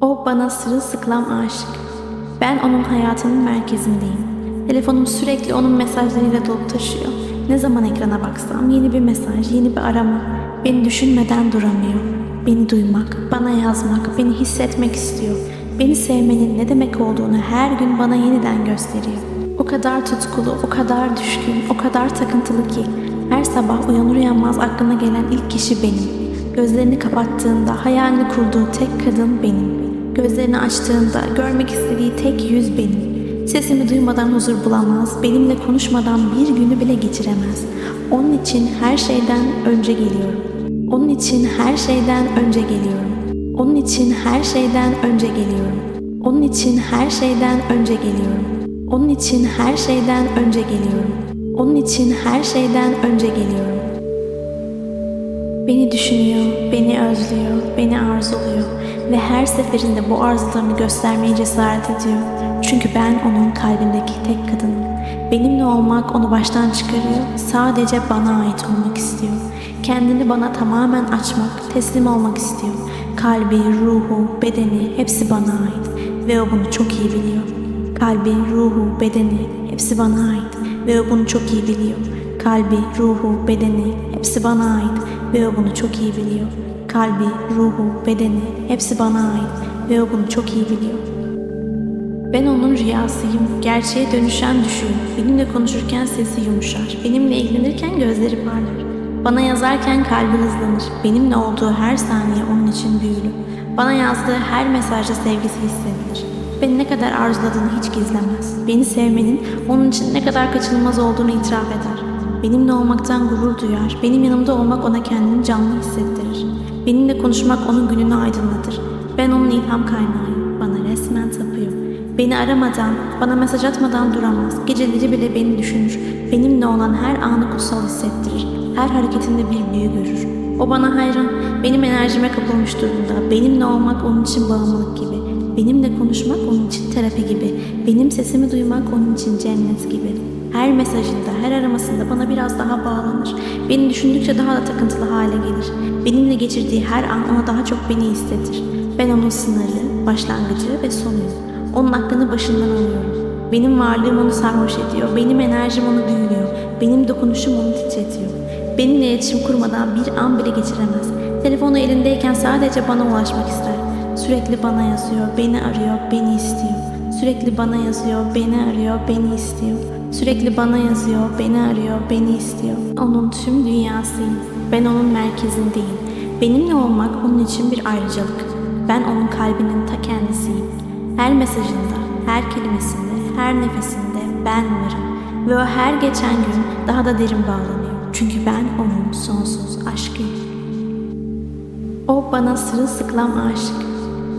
O bana sırılsıklam aşık. Ben onun hayatının merkezindeyim. Telefonum sürekli onun mesajlarıyla dolup taşıyor. Ne zaman ekrana baksam yeni bir mesaj, yeni bir arama. Beni düşünmeden duramıyor. Beni duymak, bana yazmak, beni hissetmek istiyor. Beni sevmenin ne demek olduğunu her gün bana yeniden gösteriyor. O kadar tutkulu, o kadar düşkün, o kadar takıntılı ki her sabah uyanır uyanmaz aklına gelen ilk kişi benim. Gözlerini kapattığında hayalini kurduğu tek kadın benim. Gözlerini açtığında görmek istediği tek yüz benim. Sesimi duymadan huzur bulamaz, benimle konuşmadan bir günü bile geçiremez. Onun için her şeyden önce geliyorum. Onun için her şeyden önce geliyorum. Onun için her şeyden önce geliyorum. Onun için her şeyden önce geliyorum. Onun için her şeyden önce geliyorum. Onun için her şeyden önce geliyorum. Beni düşünüyor, beni özlüyor, beni arzuluyor ve her seferinde bu arzularını göstermeye cesaret ediyor. Çünkü ben onun kalbindeki tek kadınım. Benimle olmak onu baştan çıkarıyor, sadece bana ait olmak istiyor. Kendini bana tamamen açmak, teslim olmak istiyor. Kalbi, ruhu, bedeni hepsi bana ait ve o bunu çok iyi biliyor. Kalbi, ruhu, bedeni hepsi bana ait ve o bunu çok iyi biliyor. Kalbi, ruhu, bedeni hepsi bana ait ve o bunu çok iyi biliyor. Kalbi, ruhu, bedeni hepsi bana ait ve o bunu çok iyi biliyor. Ben onun rüyasıyım, gerçeğe dönüşen düşüğüm. Benimle konuşurken sesi yumuşar, benimle ilgilenirken gözleri parlar. Bana yazarken kalbi hızlanır, benimle olduğu her saniye onun için büyülü. Bana yazdığı her mesajda sevgisi hissedilir. Beni ne kadar arzuladığını hiç gizlemez. Beni sevmenin onun için ne kadar kaçınılmaz olduğunu itiraf eder. Benimle olmaktan gurur duyar. Benim yanımda olmak ona kendini canlı hissettirir. Benimle konuşmak onun gününü aydınlatır. Ben onun ilham kaynağıyım. Bana resmen tapıyor. Beni aramadan, bana mesaj atmadan duramaz. Geceleri bile beni düşünür. Benimle olan her anı kutsal hissettirir. Her hareketinde bir büyü görür. O bana hayran. Benim enerjime kapılmış durumda. Benimle olmak onun için bağımlılık gibi. Benimle konuşmak onun için terapi gibi. Benim sesimi duymak onun için cennet gibi. Her mesajında, her aramasında bana biraz daha bağlanır. Beni düşündükçe daha da takıntılı hale gelir. Benimle geçirdiği her an ona daha çok beni hissettir. Ben onun sınırı, başlangıcı ve sonuyum. Onun aklını başından alıyorum. Benim varlığım onu sarhoş ediyor. Benim enerjim onu büyülüyor. Benim dokunuşum onu titretiyor. Benimle iletişim kurmadan bir an bile geçiremez. Telefonu elindeyken sadece bana ulaşmak ister. Sürekli bana yazıyor, beni arıyor, beni istiyor. Sürekli bana yazıyor, beni arıyor, beni istiyor. Sürekli bana yazıyor, beni arıyor, beni istiyor. Onun tüm dünyasıyım. Ben onun merkezindeyim. Benimle olmak onun için bir ayrıcalık. Ben onun kalbinin ta kendisiyim. Her mesajında, her kelimesinde, her nefesinde ben varım. Ve o her geçen gün daha da derin bağlanıyor. Çünkü ben onun sonsuz aşkıyım. O bana sırılsıklam aşık.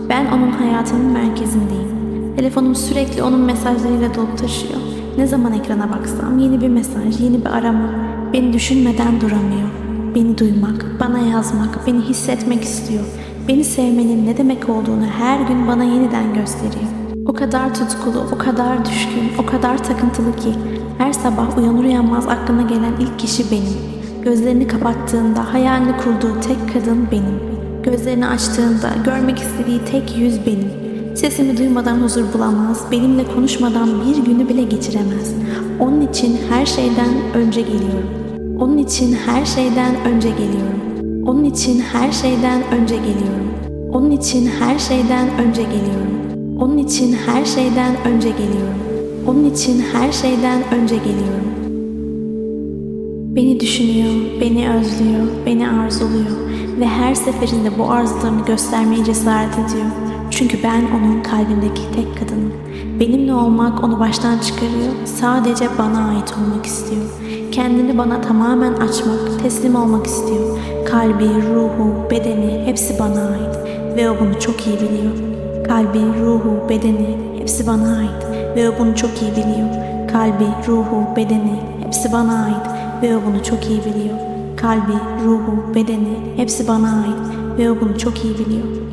Ben onun hayatının merkezindeyim. Telefonum sürekli onun mesajlarıyla dolup taşıyor. Ne zaman ekrana baksam yeni bir mesaj, yeni bir arama. Beni düşünmeden duramıyor. Beni duymak, bana yazmak, beni hissetmek istiyor. Beni sevmenin ne demek olduğunu her gün bana yeniden gösteriyor. O kadar tutkulu, o kadar düşkün, o kadar takıntılı ki her sabah uyanır uyanmaz aklına gelen ilk kişi benim. Gözlerini kapattığında hayalini kurduğu tek kadın benim. Gözlerini açtığında görmek istediği tek yüz benim. Sesimi duymadan huzur bulamaz, benimle konuşmadan bir günü bile geçiremez. Onun için her şeyden önce geliyorum. Onun için her şeyden önce geliyorum. Onun için her şeyden önce geliyorum. Onun için her şeyden önce geliyorum. Onun için her şeyden önce geliyorum. Onun için her şeyden önce geliyorum. Beni düşünüyor, beni özlüyor, beni arzuluyor ve her seferinde bu arzularını göstermeye cesaret ediyor. Çünkü ben onun kalbindeki tek kadınım. Benimle olmak onu baştan çıkarıyor, sadece bana ait olmak istiyor. Kendini bana tamamen açmak, teslim olmak istiyor. Kalbi, ruhu, bedeni hepsi bana ait ve o bunu çok iyi biliyor. Kalbi, ruhu, bedeni hepsi bana ait ve o bunu çok iyi biliyor. Kalbi, ruhu, bedeni hepsi bana ait ve o bunu çok iyi biliyor. Kalbi, ruhu, bedeni hepsi bana ait ve o bunu çok iyi biliyor.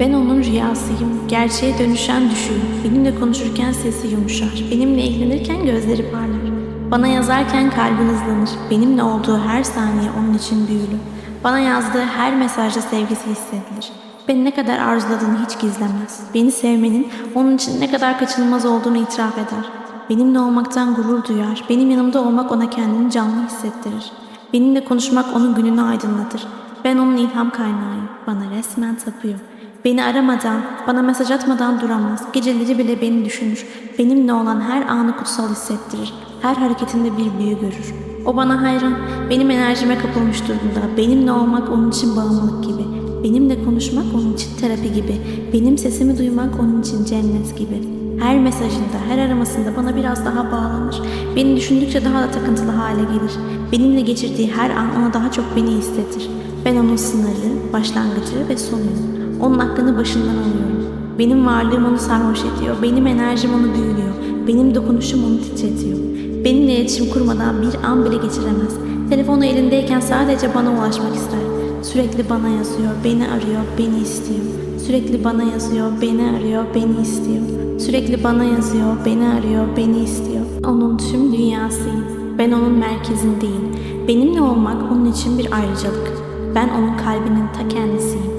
Ben onun rüyasıyım, gerçeğe dönüşen düşüğüm. Benimle konuşurken sesi yumuşar, benimle ilgilenirken gözleri parlar. Bana yazarken kalbi hızlanır, benimle olduğu her saniye onun için büyülü. Bana yazdığı her mesajda sevgisi hissedilir. Beni ne kadar arzuladığını hiç gizlemez. Beni sevmenin onun için ne kadar kaçınılmaz olduğunu itiraf eder. Benimle olmaktan gurur duyar. Benim yanımda olmak ona kendini canlı hissettirir. Benimle konuşmak onun gününü aydınlatır. Ben onun ilham kaynağıyım. Bana resmen tapıyor. Beni aramadan, bana mesaj atmadan duramaz. Geceleri bile beni düşünür. Benimle olan her anı kutsal hissettirir. Her hareketinde bir büyü görür. O bana hayran. Benim enerjime kapılmış durumda. Benimle olmak onun için bağımlılık gibi. Benimle konuşmak onun için terapi gibi. Benim sesimi duymak onun için cennet gibi. Her mesajında, her aramasında bana biraz daha bağlanır. Beni düşündükçe daha da takıntılı hale gelir. Benimle geçirdiği her an ona daha çok beni hissettir. Ben onun sınırı, başlangıcı ve sonuyum. Onun aklını başından alıyorum. Benim varlığım onu sarhoş ediyor. Benim enerjim onu büyülüyor. Benim dokunuşum onu titretiyor. Benimle iletişim kurmadan bir an bile geçiremez. Telefonu elindeyken sadece bana ulaşmak ister. Sürekli bana yazıyor, beni arıyor, beni istiyor. Sürekli bana yazıyor, beni arıyor, beni istiyor. Sürekli bana yazıyor, beni arıyor, beni istiyor. Onun tüm dünyasıyım. Ben onun merkezindeyim. Benimle olmak onun için bir ayrıcalık. Ben onun kalbinin ta kendisiyim.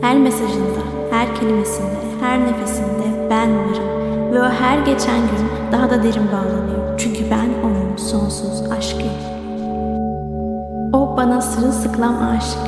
Her mesajında, her kelimesinde, her nefesinde ben varım. Ve o her geçen gün daha da derin bağlanıyor. Çünkü ben onun sonsuz aşkıyım. O bana sırılsıklam aşık.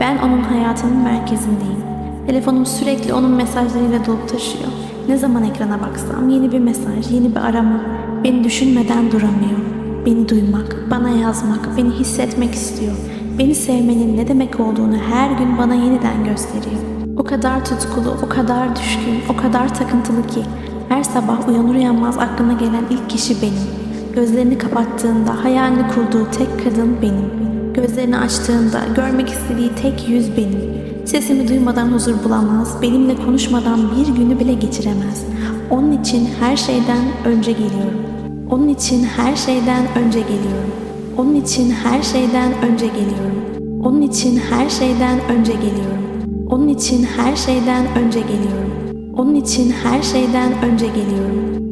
Ben onun hayatının merkezindeyim. Telefonum sürekli onun mesajlarıyla dolup taşıyor. Ne zaman ekrana baksam yeni bir mesaj, yeni bir arama. Beni düşünmeden duramıyor. Beni duymak, bana yazmak, beni hissetmek istiyor. Beni sevmenin ne demek olduğunu her gün bana yeniden gösteriyor. O kadar tutkulu, o kadar düşkün, o kadar takıntılı ki her sabah uyanır uyanmaz aklına gelen ilk kişi benim. Gözlerini kapattığında hayalini kurduğu tek kadın benim. Gözlerini açtığında görmek istediği tek yüz benim. Sesimi duymadan huzur bulamaz, benimle konuşmadan bir günü bile geçiremez. Onun için her şeyden önce geliyorum. Onun için her şeyden önce geliyorum. Onun için her şeyden önce geliyorum. Onun için her şeyden önce geliyorum. Onun için her şeyden önce geliyorum. Onun için her şeyden önce geliyorum.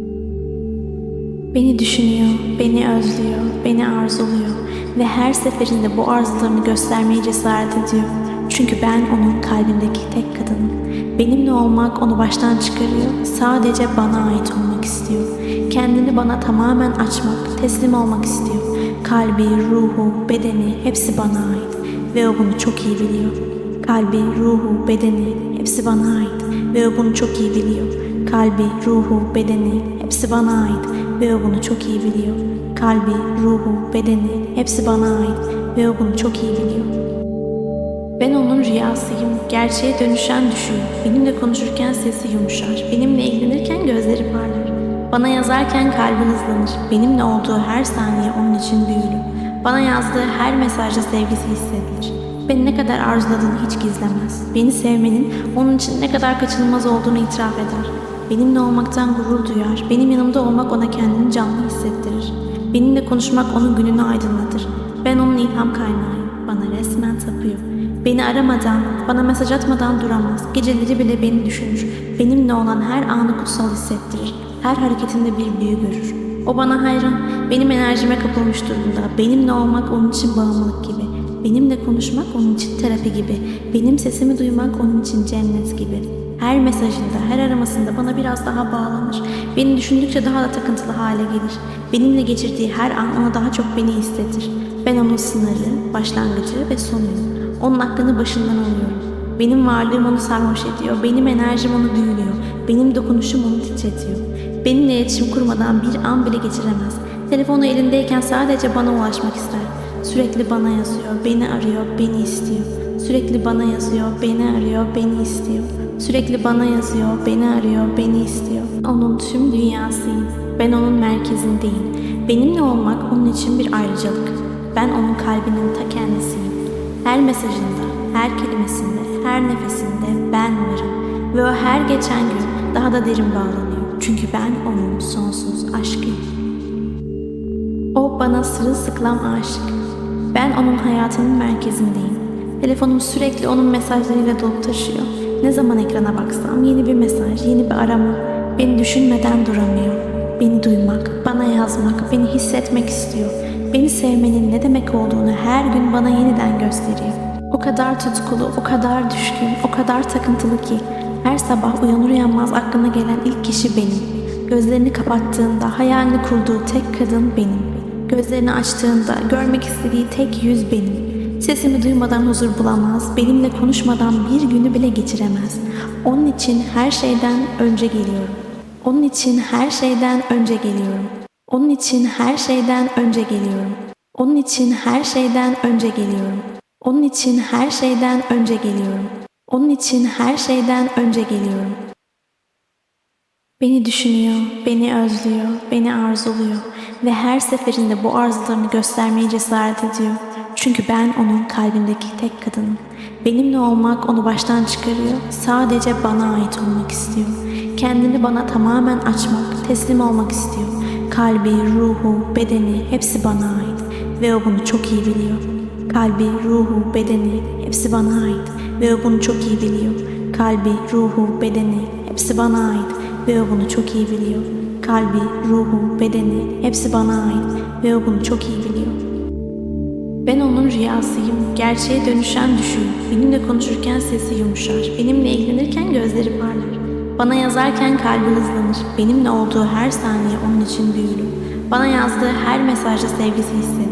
Beni düşünüyor, beni özlüyor, beni arzuluyor ve her seferinde bu arzularını göstermeye cesaret ediyor. Çünkü ben onun kalbindeki tek kadınım. Benimle olmak onu baştan çıkarıyor, sadece bana ait olmak istiyor. Kendini bana tamamen açmak, teslim olmak istiyor. Kalbi, ruhu, bedeni hepsi bana ait ve o bunu çok iyi biliyor. Kalbi, ruhu, bedeni hepsi bana ait ve o bunu çok iyi biliyor. Kalbi, ruhu, bedeni hepsi bana ait ve o bunu çok iyi biliyor. Kalbi, ruhu, bedeni hepsi bana ait ve o bunu çok iyi biliyor. Ben onun rüyasıyım, gerçeğe dönüşen düşüyor. Benimle konuşurken sesi yumuşar, benimle ilgilenirken gözleri parlar. Bana yazarken kalbi hızlanır, benimle olduğu her saniye onun için büyülü. Bana yazdığı her mesajda sevgisi hissedilir. Beni ne kadar arzuladığını hiç gizlemez. Beni sevmenin onun için ne kadar kaçınılmaz olduğunu itiraf eder. Benimle olmaktan gurur duyar, benim yanımda olmak ona kendini canlı hissettirir. Benimle konuşmak onun gününü aydınlatır. Ben onun ilham kaynağıyım, bana resmen tapıyor. Beni aramadan, bana mesaj atmadan duramaz. Geceleri bile beni düşünür. Benimle olan her anı kutsal hissettirir. Her hareketinde bir büyü görür. O bana hayran. Benim enerjime kapılmış durumda. Benimle olmak onun için bağımlılık gibi. Benimle konuşmak onun için terapi gibi. Benim sesimi duymak onun için cennet gibi. Her mesajında, her aramasında bana biraz daha bağlanır. Beni düşündükçe daha da takıntılı hale gelir. Benimle geçirdiği her an ona daha çok beni hissettir. Ben onun sınırı, başlangıcı ve sonuyum. Onun aklını başından alıyorum. Benim varlığım onu sarhoş ediyor. Benim enerjim onu büyülüyor. Benim dokunuşum onu titretiyor. Benimle iletişim kurmadan bir an bile geçiremez. Telefonu elindeyken sadece bana ulaşmak ister. Sürekli bana yazıyor, beni arıyor, beni istiyor. Sürekli bana yazıyor, beni arıyor, beni istiyor. Sürekli bana yazıyor, beni arıyor, beni istiyor. Onun tüm dünyasıyım. Ben onun merkezindeyim. Benimle olmak onun için bir ayrıcalık. Ben onun kalbinin ta kendisiyim. Her mesajında, her kelimesinde, her nefesinde ben varım. Ve o her geçen gün daha da derin bağlanıyor. Çünkü ben onun sonsuz aşkıyım. O bana sırılsıklam aşık. Ben onun hayatının merkezindeyim. Telefonum sürekli onun mesajlarıyla dolup taşıyor. Ne zaman ekrana baksam yeni bir mesaj, yeni bir arama. Beni düşünmeden duramıyor. Beni duymak, bana yazmak, beni hissetmek istiyor. Beni sevmenin ne demek olduğunu her gün bana yeniden gösteriyor. O kadar tutkulu, o kadar düşkün, o kadar takıntılı ki her sabah uyanır uyanmaz aklına gelen ilk kişi benim. Gözlerini kapattığında hayalini kurduğu tek kadın benim. Gözlerini açtığında görmek istediği tek yüz benim. Sesimi duymadan huzur bulamaz, benimle konuşmadan bir günü bile geçiremez. Onun için her şeyden önce geliyorum. Onun için her şeyden önce geliyorum. Onun için her şeyden önce geliyorum. Onun için her şeyden önce geliyorum. Onun için her şeyden önce geliyorum. Onun için her şeyden önce geliyorum. Beni düşünüyor, beni özlüyor, beni arzuluyor ve her seferinde bu arzularını göstermeye cesaret ediyor. Çünkü ben onun kalbindeki tek kadınım. Benimle olmak onu baştan çıkarıyor, sadece bana ait olmak istiyor. Kendini bana tamamen açmak, teslim olmak istiyor. Kalbi, ruhu, bedeni hepsi bana ait ve o bunu çok iyi biliyor. Kalbi, ruhu, bedeni hepsi bana ait ve o bunu çok iyi biliyor. Kalbi, ruhu, bedeni hepsi bana ait ve o bunu çok iyi biliyor. Kalbi, ruhu, bedeni hepsi bana ait ve o bunu çok iyi biliyor. Ben onun rüyasıyım, gerçeğe dönüşen düşüyor. Benimle konuşurken sesi yumuşar, benimle ilgilenirken gözleri parlar. Bana yazarken kalbi hızlanır, benimle olduğu her saniye onun için büyülür. Bana yazdığı her mesajda sevgisi hissedilir.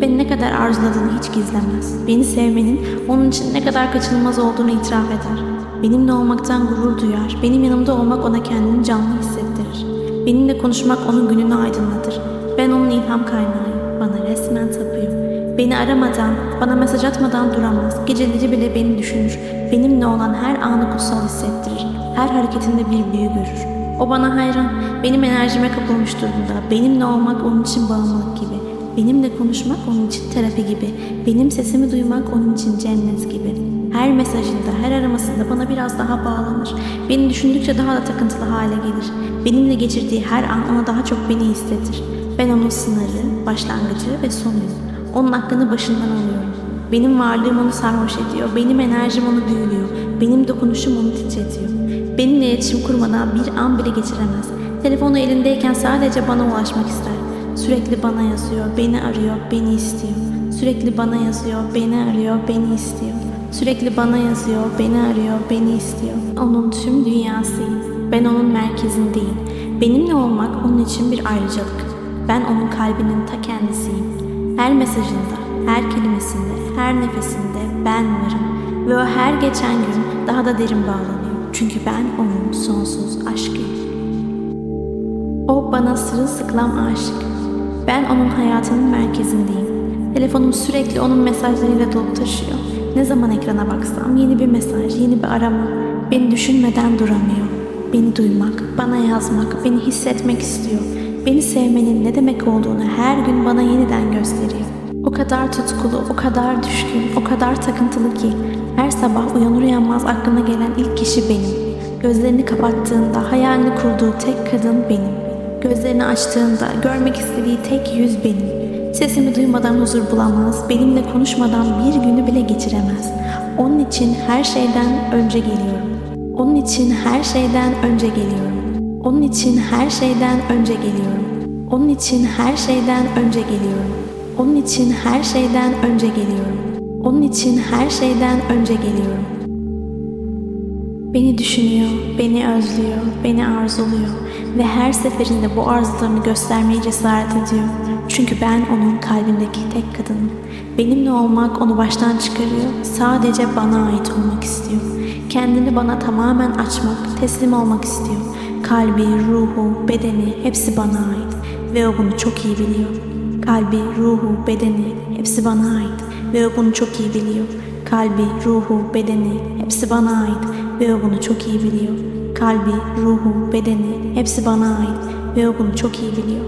Beni ne kadar arzuladığını hiç gizlemez. Beni sevmenin onun için ne kadar kaçınılmaz olduğunu itiraf eder. Benimle olmaktan gurur duyar. Benim yanımda olmak ona kendini canlı hissettirir. Benimle konuşmak onun gününü aydınlatır. Ben onun ilham kaynağıyım. Bana resmen tapıyor. Beni aramadan, bana mesaj atmadan duramaz. Geceleri bile beni düşünür. Benimle olan her anı kutsal hissettirir. Her hareketinde bir büyü görür. O bana hayran. Benim enerjime kapılmış durumda. Benimle olmak onun için bağımlılık gibi. Benimle konuşmak onun için terapi gibi. Benim sesimi duymak onun için cennet gibi. Her mesajında, her aramasında bana biraz daha bağlanır. Beni düşündükçe daha da takıntılı hale gelir. Benimle geçirdiği her an ona daha çok beni hissettir. Ben onun sınırı, başlangıcı ve sonuyum. Onun aklını başından alıyorum. Benim varlığım onu sarhoş ediyor. Benim enerjim onu büyülüyor. Benim dokunuşum onu titretiyor. Benimle iletişim kurmadan bir an bile geçiremez. Telefonu elindeyken sadece bana ulaşmak ister. Sürekli bana yazıyor, beni arıyor, beni istiyor. Sürekli bana yazıyor, beni arıyor, beni istiyor. Sürekli bana yazıyor, beni arıyor, beni istiyor. Onun tüm dünyasıyım. Ben onun merkezindeyim. Benimle olmak onun için bir ayrıcalık. Ben onun kalbinin ta kendisiyim. Her mesajında, her kelimesinde, her nefesinde ben varım. Ve o her geçen gün daha da derin bağlanıyor. Çünkü ben onun sonsuz aşkıyım. O bana sırılsıklam aşık. Ben onun hayatının merkezindeyim. Telefonum sürekli onun mesajlarıyla dolup taşıyor. Ne zaman ekrana baksam yeni bir mesaj, yeni bir arama. Beni düşünmeden duramıyor. Beni duymak, bana yazmak, beni hissetmek istiyor. Beni sevmenin ne demek olduğunu her gün bana yeniden gösteriyor. O kadar tutkulu, o kadar düşkün, o kadar takıntılı ki her sabah uyanır uyanmaz aklına gelen ilk kişi benim. Gözlerini kapattığında hayalini kurduğu tek kadın benim. Gözlerini açtığında görmek istediği tek yüz benim. Sesimi duymadan huzur bulamaz, benimle konuşmadan bir günü bile geçiremez. Onun için her şeyden önce geliyorum. Onun için her şeyden önce geliyorum. Onun için her şeyden önce geliyorum. Onun için her şeyden önce geliyorum. Onun için her şeyden önce geliyorum. Onun için her şeyden önce geliyorum. Beni düşünüyor, beni özlüyor, beni arzuluyor ve her seferinde bu arzularını göstermeye cesaret ediyor. Çünkü ben onun kalbindeki tek kadınım. Benimle olmak onu baştan çıkarıyor, sadece bana ait olmak istiyor. Kendini bana tamamen açmak, teslim olmak istiyor. Kalbi, ruhu, bedeni hepsi bana ait ve o bunu çok iyi biliyor. Kalbi, ruhu, bedeni hepsi bana ait ve o bunu çok iyi biliyor. Kalbi, ruhu, bedeni hepsi bana ait ve o bunu çok iyi biliyor. Kalbi, ruhu, bedeni hepsi bana ait ve o bunu çok iyi biliyor.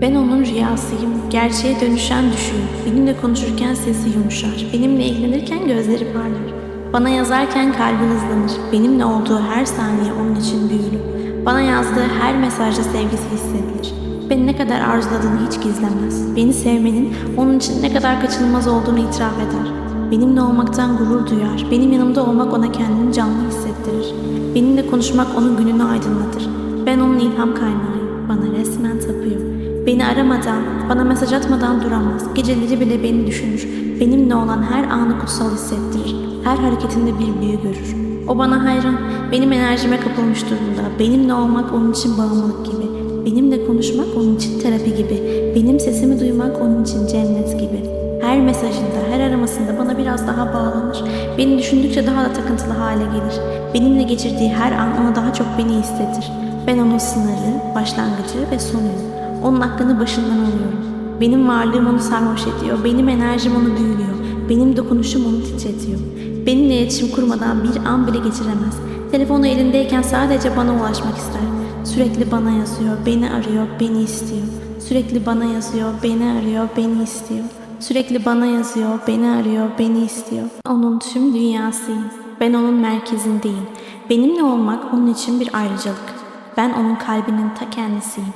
Ben onun rüyasıyım, gerçeğe dönüşen düşüyor. Benimle konuşurken sesi yumuşar, benimle ilgilenirken gözleri parlar. Bana yazarken kalbi hızlanır, benimle olduğu her saniye onun için büyülür. Bana yazdığı her mesajda sevgisi hissedilir. Beni ne kadar arzuladığını hiç gizlemez. Beni sevmenin onun için ne kadar kaçınılmaz olduğunu itiraf eder. Benimle olmaktan gurur duyar. Benim yanımda olmak ona kendini canlı hissettirir. Benimle konuşmak onun gününü aydınlatır. Ben onun ilham kaynağıyım. Bana resmen tapıyor. Beni aramadan, bana mesaj atmadan duramaz. Geceleri bile beni düşünür. Benimle olan her anı kutsal hissettirir. Her hareketinde bir büyü görür. O bana hayran, benim enerjime kapılmış durumda. Benimle olmak onun için bağımlılık gibi. Benimle konuşmak onun için terapi gibi. Benim sesimi duymak onun için cennet gibi. Her mesajında, her aramasında bana biraz daha bağlanır. Beni düşündükçe daha da takıntılı hale gelir. Benimle geçirdiği her an ona daha çok beni hissettir. Ben onun sınırı, başlangıcı ve sonuyum. Onun aklını başından alıyorum. Benim varlığım onu sarhoş ediyor. Benim enerjim onu büyülüyor. Benim dokunuşum onu titretiyor. Benimle iletişim kurmadan bir an bile geçiremez. Telefonu elindeyken sadece bana ulaşmak ister. Sürekli bana yazıyor, beni arıyor, beni istiyor. Sürekli bana yazıyor, beni arıyor, beni istiyor. Sürekli bana yazıyor, beni arıyor, beni istiyor. Onun tüm dünyasıyım. Ben onun merkezindeyim. Benimle olmak onun için bir ayrıcalık. Ben onun kalbinin ta kendisiyim.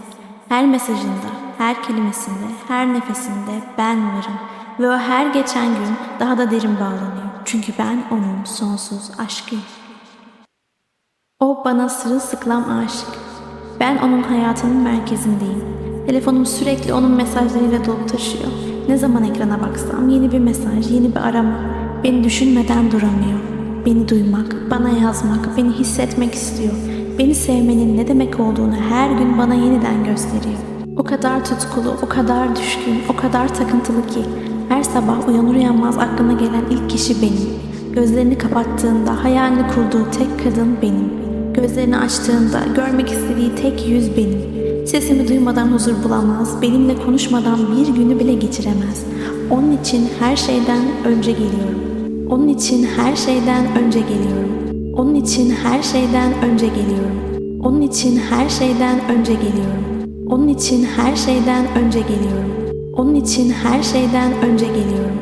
Her mesajında, her kelimesinde, her nefesinde ben varım. Ve o her geçen gün daha da derin bağlanıyor. Çünkü ben onun sonsuz aşkıyım. O bana sırılsıklam aşık. Ben onun hayatının merkezindeyim. Telefonum sürekli onun mesajlarıyla dolup taşıyor. Ne zaman ekrana baksam yeni bir mesaj, yeni bir arama. Beni düşünmeden duramıyor. Beni duymak, bana yazmak, beni hissetmek istiyor. Beni sevmenin ne demek olduğunu her gün bana yeniden gösteriyor. O kadar tutkulu, o kadar düşkün, o kadar takıntılı ki her sabah uyanır uyanmaz aklına gelen ilk kişi benim. Gözlerini kapattığında hayalini kurduğu tek kadın benim. Gözlerini açtığında görmek istediği tek yüz benim. Sesimi duymadan huzur bulamaz, benimle konuşmadan bir günü bile geçiremez. Onun için her şeyden önce geliyorum. Onun için her şeyden önce geliyorum. Onun için her şeyden önce geliyorum. Onun için her şeyden önce geliyorum. Onun için her şeyden önce geliyorum. Onun için her şeyden önce geliyorum.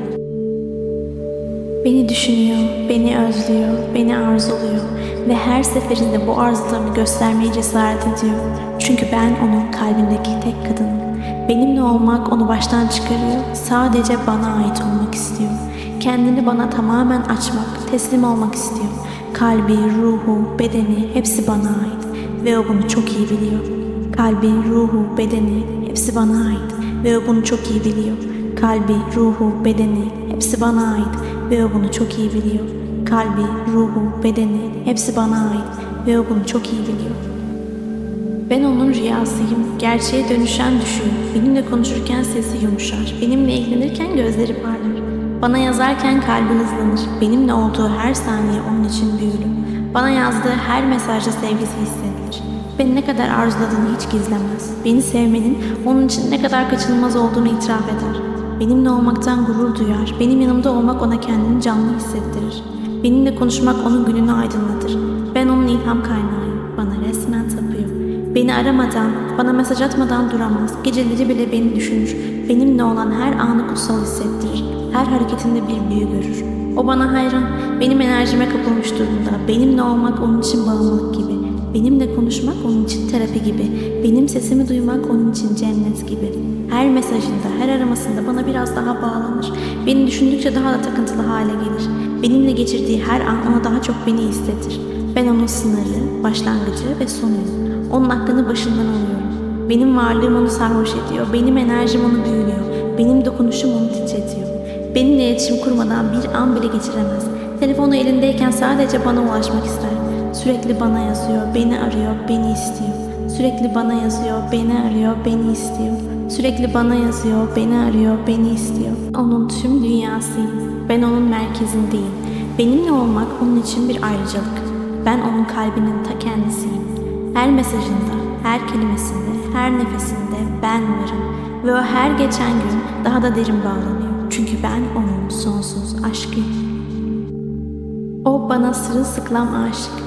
Beni düşünüyor, beni özlüyor, beni arzuluyor ve her seferinde bu arzularını göstermeye cesaret ediyor. Çünkü ben onun kalbindeki tek kadınım. Benimle olmak onu baştan çıkarıyor, sadece bana ait olmak istiyor. Kendini bana tamamen açmak, teslim olmak istiyor. Kalbi, ruhu, bedeni hepsi bana ait ve o bunu çok iyi biliyor. Kalbi, ruhu, bedeni hepsi bana ait ve o bunu çok iyi biliyor. Kalbi, ruhu, bedeni hepsi bana ait ve o bunu çok iyi biliyor. Kalbi, ruhu, bedeni hepsi bana ait ve o bunu çok iyi biliyor. Ben onun rüyasıyım, gerçeğe dönüşen düşün. Benimle konuşurken sesi yumuşar, benimle ilgilenirken gözleri parlar. Bana yazarken kalbi hızlanır, benimle olduğu her saniye onun için büyülü. Bana yazdığı her mesajda sevgisi hissedilir. Beni ne kadar arzuladığını hiç gizlemez. Beni sevmenin onun için ne kadar kaçınılmaz olduğunu itiraf eder. Benimle olmaktan gurur duyar, benim yanımda olmak ona kendini canlı hissettirir. Benimle konuşmak onun gününü aydınlatır. Ben onun ilham kaynağıyım, bana resmen tapıyor. Beni aramadan, bana mesaj atmadan duramaz. Geceleri bile beni düşünür. Benimle olan her anı kutsal hissettirir. Her hareketinde bir büyü görür. O bana hayran, benim enerjime kapılmış durumda. Benimle olmak onun için bağımlılık gibi. Benimle konuşmak onun için terapi gibi. Benim sesimi duymak onun için cennet gibi. Her mesajında, her aramasında bana biraz daha bağlanır. Beni düşündükçe daha da takıntılı hale gelir. Benimle geçirdiği her an ona daha çok beni hissettir. Ben onun sınırı, başlangıcı ve sonuyum. Onun aklını başından alıyorum. Benim varlığım onu sarhoş ediyor. Benim enerjim onu büyülüyor. Benim dokunuşum onu titretiyor. Benimle iletişim kurmadan bir an bile geçiremez. Telefonu elindeyken sadece bana ulaşmak ister. Sürekli bana yazıyor, beni arıyor, beni istiyor. Sürekli bana yazıyor, beni arıyor, beni istiyor. Sürekli bana yazıyor, beni arıyor, beni istiyor. Onun tüm dünyasıyım. Ben onun merkezindeyim. Benimle olmak onun için bir ayrıcalık. Ben onun kalbinin ta kendisiyim. Her mesajında, her kelimesinde, her nefesinde ben varım. Ve o her geçen gün daha da derin bağlanıyor. Çünkü ben onun sonsuz aşkıyım. O bana sırılsıklam aşık.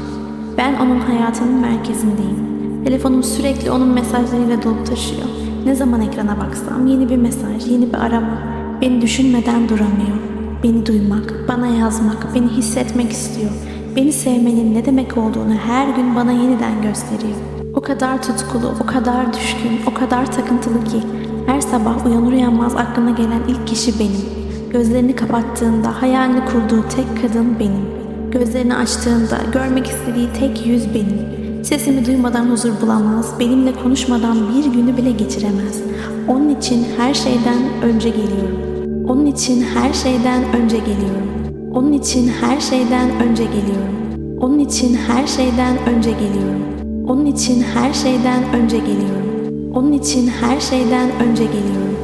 Ben onun hayatının merkezindeyim. Telefonum sürekli onun mesajlarıyla dolup taşıyor. Ne zaman ekrana baksam yeni bir mesaj, yeni bir arama. Beni düşünmeden duramıyor. Beni duymak, bana yazmak, beni hissetmek istiyor. Beni sevmenin ne demek olduğunu her gün bana yeniden gösteriyor. O kadar tutkulu, o kadar düşkün, o kadar takıntılı ki her sabah uyanır uyanmaz aklına gelen ilk kişi benim. Gözlerini kapattığında hayalini kurduğu tek kadın benim. Gözlerini açtığında görmek istediği tek yüz benim. Sesimi duymadan huzur bulamaz, benimle konuşmadan bir günü bile geçiremez. Onun için her şeyden önce geliyorum. Onun için her şeyden önce geliyorum. Onun için her şeyden önce geliyorum. Onun için her şeyden önce geliyorum. Onun için her şeyden önce geliyorum. Onun için her şeyden önce geliyorum.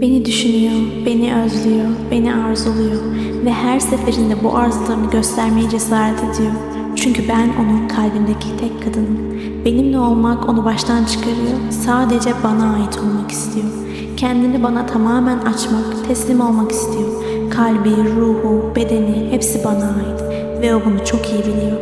Beni düşünüyor, beni özlüyor, beni arzuluyor ve her seferinde bu arzularını göstermeye cesaret ediyor. Çünkü ben onun kalbindeki tek kadınım. Benimle olmak onu baştan çıkarıyor. Sadece bana ait olmak istiyor. Kendini bana tamamen açmak, teslim olmak istiyor. Kalbi, ruhu, bedeni hepsi bana ait ve o bunu çok iyi biliyor.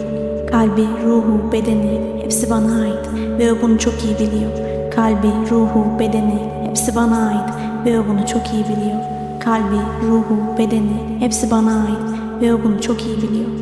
Kalbi, ruhu, bedeni hepsi bana ait ve o bunu çok iyi biliyor. Kalbi, ruhu, bedeni hepsi bana ait ve o bunu çok iyi biliyor. Kalbi, ruhu, bedeni hepsi bana ait ve o bunu çok iyi biliyor.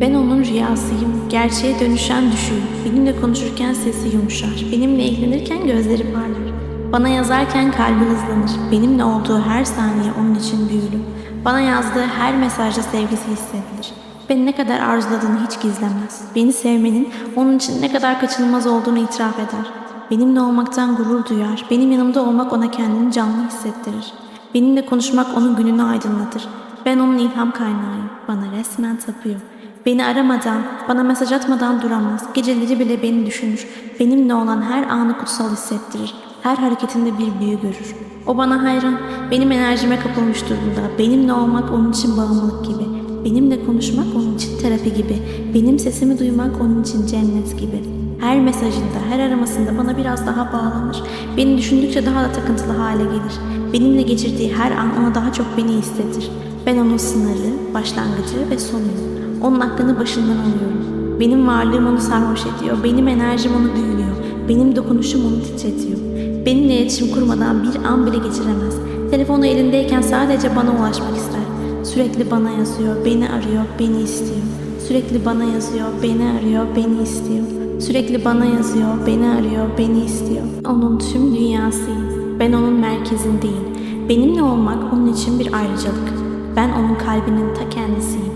Ben onun rüyasıyım, gerçeğe dönüşen düşüğüm. Benimle konuşurken sesi yumuşar, benimle ilgilenirken gözleri parlar. Bana yazarken kalbi hızlanır, benimle olduğu her saniye onun için büyülü. Bana yazdığı her mesajda sevgisi hissedilir. Beni ne kadar arzuladığını hiç gizlemez. Beni sevmenin onun için ne kadar kaçınılmaz olduğunu itiraf eder. Benimle olmaktan gurur duyar. Benim yanımda olmak ona kendini canlı hissettirir. Benimle konuşmak onun gününü aydınlatır. Ben onun ilham kaynağıyım. Bana resmen tapıyor. Beni aramadan, bana mesaj atmadan duramaz. Geceleri bile beni düşünür. Benimle olan her anı kutsal hissettirir. Her hareketinde bir büyü görür. O bana hayran. Benim enerjime kapılmış durumda. Benimle olmak onun için bağımlılık gibi. Benimle konuşmak onun için terapi gibi. Benim sesimi duymak onun için cennet gibi. Her mesajında, her aramasında bana biraz daha bağlanır. Beni düşündükçe daha da takıntılı hale gelir. Benimle geçirdiği her an ona daha çok beni hissettir. Ben onun sınırı, başlangıcı ve sonuyum. Onun aklını başından alıyorum. Benim varlığım onu sarhoş ediyor. Benim enerjim onu büyülüyor. Benim dokunuşum onu titretiyor. Benimle iletişim kurmadan bir an bile geçiremez. Telefonu elindeyken sadece bana ulaşmak ister. Sürekli bana yazıyor, beni arıyor, beni istiyor. Sürekli bana yazıyor, beni arıyor, beni istiyor. Sürekli bana yazıyor, beni arıyor, beni istiyor. Onun tüm dünyasıyım. Ben onun merkezindeyim. Benimle olmak onun için bir ayrıcalık. Ben onun kalbinin ta kendisiyim.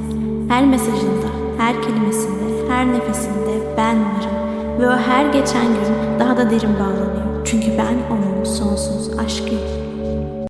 Her mesajında, her kelimesinde, her nefesinde ben varım. Ve o her geçen gün daha da derin bağlanıyor. Çünkü ben onun sonsuz aşkıyım.